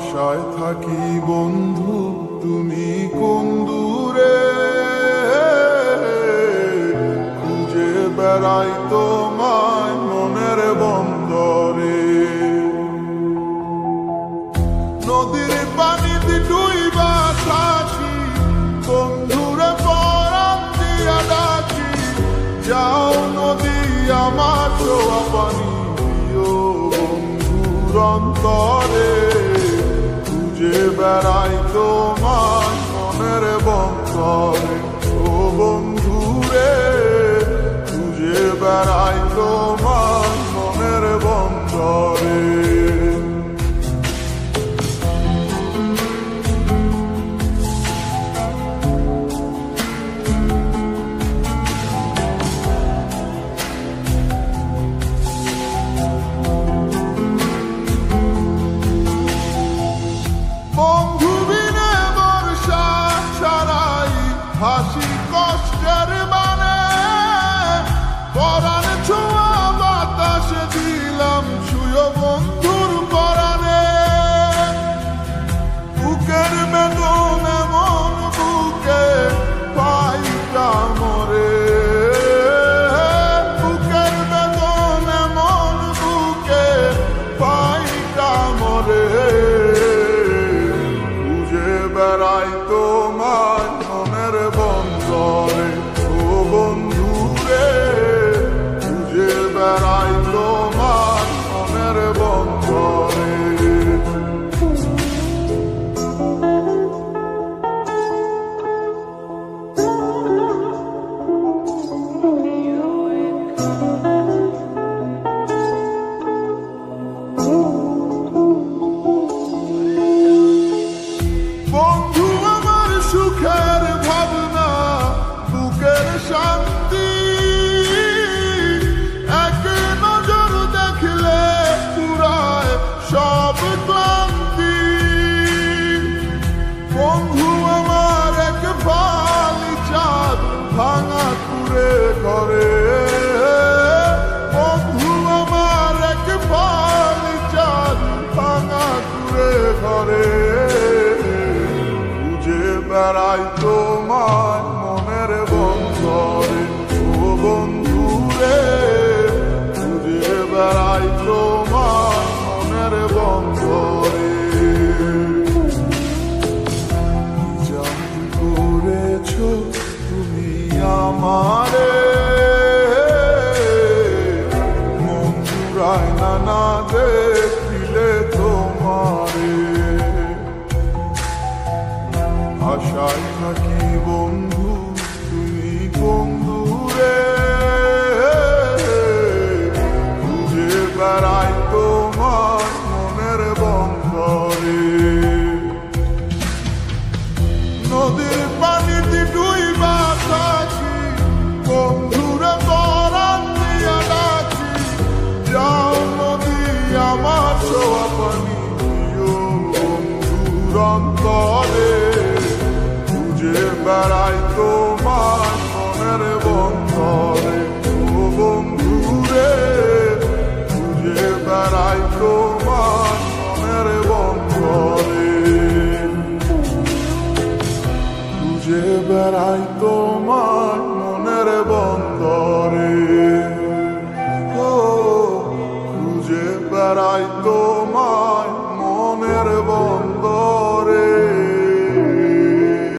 আশায় থাকি বন্ধু, তুমি কোন দূরে? খুঁজে বেড়াই তোমায় মনের বন্দরে। নদীর পানিতে ডুইবা থাকি বন্ধুরে পরাম দিয়া ডাকি। যাও নদী, আমার পানি বন্ধুর অন্তরে। বেড়াই তোমার মনের বন্দরে হাসি কষ্টের মানে পরাণ সব ক্লান্তি বন্ধু, আমার এক ফালি চাঁদ ভাঙা কুড়ে করে বন্ধু, আমার এক ফালি চাঁদ ভাঙা কুড়ে করে খুঁজে বেড়াই তোমার করেছ তুমি আমারে। মন জুড়ায় না না দেখিলে তোমারে। আশায় থাকি বন্ধু, তুমি বন্ধুরে। খুঁজে বেড়াই বেড়াই তোমার মনের বন্দরে ও খুঁজে বেড়াই তোমার মনের বন্দরে